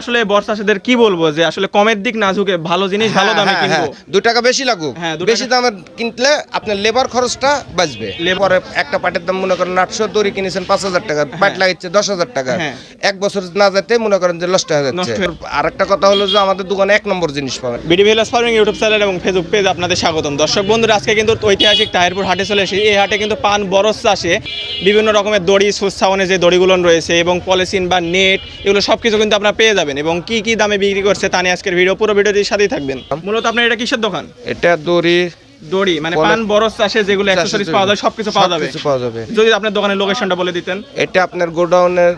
আসলে বর্ষাসীদের কি বলব যে আসলে কমের দিক না ঝুঁকে ভালো জিনিস ভালো হ্যাঁ, দামে হ্যাঁ, কিনবো। হ্যাঁ। দু টাকা বেশি লাগুক। হ্যাঁ, বেশি দামে কিনলে আপনার লেবার খরচটা বাঁচবে। লেবারে একটা পাটের দাম মনে করেন আটশো দড়ি কিনেছেন পাঁচ হাজার টাকা পাট লাগিচ্ছে দশ হাজার টাকা। এক বছর না যেতে মনে করেন যে লসটা হয়ে যাচ্ছে। আর একটা কথা হলো যে আমাদের দোকানে এক নম্বর জিনিস পাবেন। বিডিভিএলএস ফার্মিং ইউটিউব চ্যানেল এবং ফেসবুক পেজ আপনাদের স্বাগতম। দর্শক বন্ধুরা আজকে কিন্তু ঐতিহাসিক তাহিরপুর হাটে চলে এসেছি। এই হাটে কিন্তু পান বরস চাষে বিভিন্ন রকমের দড়ি সুস্থাবনে যে দড়িগুলো রয়েছে এবং পলিসিন বা নেট এগুলো সব কিছু কিন্তু আপনারা পেয়ে যাবেন। এবং কি কি দামে বিক্রি করছে তা নিয়ে আজকের ভিডিও পুরো ভিডিওটির সাথেই থাকবেন। মূলত আপনার এটা কিসের দোকান? এটা দড়ি। দড়ি মানে পান বরস চাষে যেগুলো অ্যাক্সেসরিজ পাওয়া যায় সবকিছু পাওয়া যাবে। পাওয়া যাবে। যদি আপনার দোকানের লোকেশনটা বলে দিতেন। এটা আপনার গোডাউনের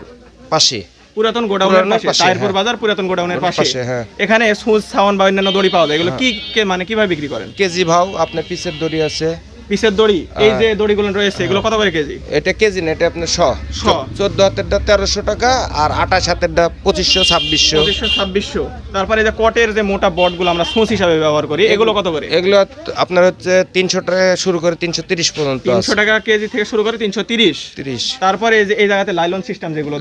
পাশে। পুরাতন গোডাউনের পাশে তাহিরপুর হ্যাঁ। বাজার পুরাতন গোডাউনের পাশে। হ্যাঁ। এখানে সুজ সাউন্ড বা অন্যান্য দড়ি পাওয়া যায়। এগুলো কি কে- মানে কীভাবে বিক্রি করেন? কেজি ভাও আপনার পিসের দড়ি আছে। পিসের দড়ি এই হ্যাঁ। যে দড়িগুলো রয়েছে এগুলো কত করে কেজি? এটা কেজি না এটা আপনার শ। শ। চোদ্দ হাতেরটা তেরোশো টাকা আর আঠাশ হাতেরটা পঁচিশশো ছাব্বিশশো। পঁচিশশো ছাব্বিশশো। তারপরে যে কটের যে মোটা বটগুলো আমরা সুচ হিসাবে ব্যবহার করি এগুলো কত করে? এগুলো আপনার হচ্ছে তিনশো টাকা শুরু করে তিনশো তিরিশ পর্যন্ত তিনশো টাকা কেজি থেকে শুরু করে তিনশো তিরিশ। তিরিশ। তারপরে এই যে এই জায়গাতে লাইলন সিস্টেম যেগুলো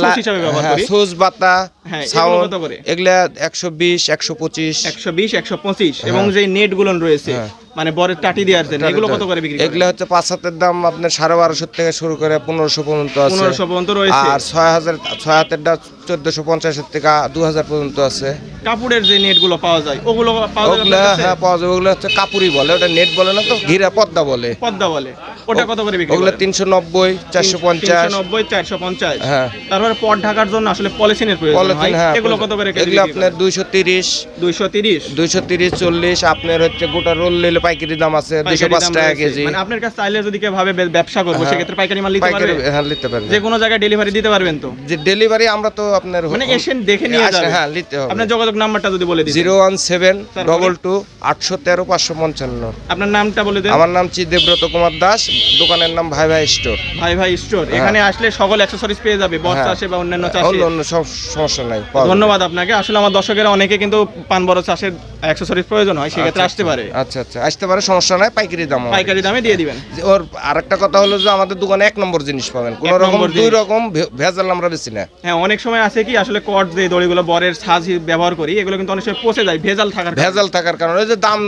সুচ হিসাবে ব্যবহার করি। সুজ বাতা হ্যাঁ, এগুলো সাউন্ড এগুলা একশো বিশ একশো পঁচিশ। একশো বিশ একশো পঁচিশ। এবং যে নেটগুলো রয়েছে হ্যাঁ। মানে বরের টাটি দেওয়ার জন্য। এগুলো কত করে বিক্রি এগুলো হচ্ছে পাঁচ হাতের দাম আপনার সাড়ে বারোশো থেকে শুরু করে পনেরোশো পর্যন্ত আছে। পনেরোশো পর্যন্ত রয়েছে। আর ছয় হাজার ছয় হাতেরটা চোদ্দশো পঞ্চাশের থেকে দু হাজার পর্যন্ত আছে। কাপড়ের যে নেট পাওয়া যায় ওগুলো পাওয়া আপনার হ্যাঁ পাওয়া যাবে। ওগুলো হচ্ছে কাপুরি বলে ওটা নেট বলে না তো ঘিরা পদ্মা বলে। পদ্মা বলে। ওটা কত করে বিক্রি ওগুলো তিনশো নব্বই চারশো পঞ্চাশ। 390 450 হ্যাঁ। তারপরে পট ঢাকার জন্য আসলে পলিথিনের প্রয়োজন পলিথিন হ্যাঁ এগুলো কত করে এগুলো আপনার দুইশো তিরিশ। 230 দুইশো তিরিশ চল্লিশ। আপনার হচ্ছে গোটা রোল নিলে পাইকারি দাম আছে দুইশো পাঁচ টাকা কেজি। মানে আপনার কাছে চাইলে যদি কেউ ভাবে ব্যবসা করব। সেক্ষেত্রে পাইকারি মাল নিতে পাইকারি পারবে? হ্যাঁ নিতে যে কোনো জায়গায় ডেলিভারি দিতে পারবেন তো? যে ডেলিভারি আমরা তো আপনার মানে এসে দেখে নিয়ে যাবেন হ্যাঁ নিতে হবে। আপনার যোগাযোগ নাম্বারটা যদি বলে দিন zero one seven? Double two আটশো তেরো পাঁচশো পঞ্চান্ন। আপনার নামটা বলে দেন। আমার নাম চি দেব্রত কুমার দাস দোকানের নাম ভাই ভাই স্টোর। ভাই ভাই স্টোর। এখানে আসলে সকল অ্যাকসেসরিজ পেয়ে যাবে হ্যাঁ। চাষে বা অন্যান্য চাষে। অন্য সব সমস্যা নাই ধন্যবাদ আপনাকে। আসলে আমার দর্শকেরা অনেকে কিন্তু পান বড় চাষের অ্যাকসেসরিজ প্রয়োজন হয় সেক্ষেত্রে আসতে পারে। আচ্ছা আচ্ছা আসতে পারে সমস্যা নাই পাইকারি দাম পাইকারি দামে দিয়ে দিবেন। ওর আরেকটা কথা হলো যে আমাদের দোকানে এক নম্বর জিনিস পাবেন। কোন রকম দুই রকম ভেজাল আমরা বেশি না। হ্যাঁ অনেক সময় আছে কি আসলে কট যে দড়িগুলো বরের সাজ ব্যবহার করি এগুলো কিন্তু অনেক সময় পচে যায় ভেজাল থাকার কারণে। ভেজাল থাকার কারণে ওই যে দাম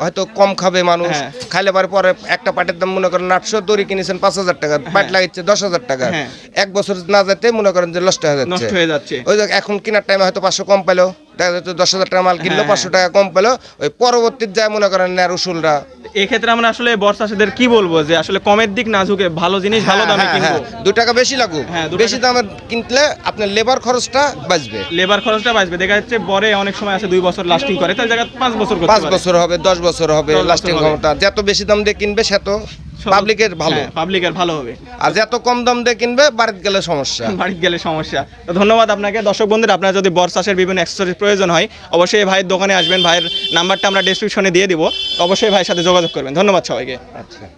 হয়তো কম খাবে মানুষ হ্যাঁ। খাইলে পরে পরে একটা পাটের দাম মনে করেন আটশো দড়ি কিনেছেন পাঁচ হাজার টাকা পাট লাগাচ্ছে দশ হাজার টাকা হ্যাঁ। এক বছর না যেতে মনে করেন যে নষ্ট হয়ে যাচ্ছে নষ্ট হয়ে যাচ্ছে ওই যে এখন কেনার টাইমে হয়তো পাঁচশো কম পেল দেখা যাচ্ছে দশ হাজার টাকা মাল কিনলো হ্যাঁ, পাঁচশো টাকা কম পেল। ওই পরবর্তীতে যায় মনে করেন এক্ষেত্রে আমরা আসলে বর্ষাসীদের কি বলব যে আসলে কমের দিক না ঝুঁকে ভালো জিনিস ভালো দামে হ্যাঁ, কিনবো। হ্যাঁ, দু টাকা বেশি লাগুক। হ্যাঁ, বেশি দামে কিনলে আপনার লেবার খরচটা বাঁচবে। লেবার খরচটা বাঁচবে। দেখা যাচ্ছে বরে অনেক সময় আছে দুই বছর লাস্টিং করে। তার জায়গায় পাঁচ বছর পাঁচ বছর হবে দশ বছর হবে লাস্টিং। ক্ষমতা। যত বেশি দাম দিয়ে কিনবে সে তো পাবলিকের ভালো। হ্যাঁ, পাবলিকের ভালো হবে। আর যত কম দাম দিয়ে কিনবে বাড়িতে গেলে সমস্যা। বাড়িতে গেলে সমস্যা। তো ধন্যবাদ আপনাকে। দর্শক বন্ধুরা আপনার যদি বর চাষের বিভিন্ন অ্যাক্সেসরিজ প্রয়োজন হয় অবশ্যই ভাইয়ের দোকানে আসবেন। ভাইয়ের নাম্বারটা আমরা ডিসক্রিপশনে দিয়ে দিব। অবশ্যই ভাইয়ের সাথে যোগাযোগ করবেন। ধন্যবাদ সবাইকে। আচ্ছা।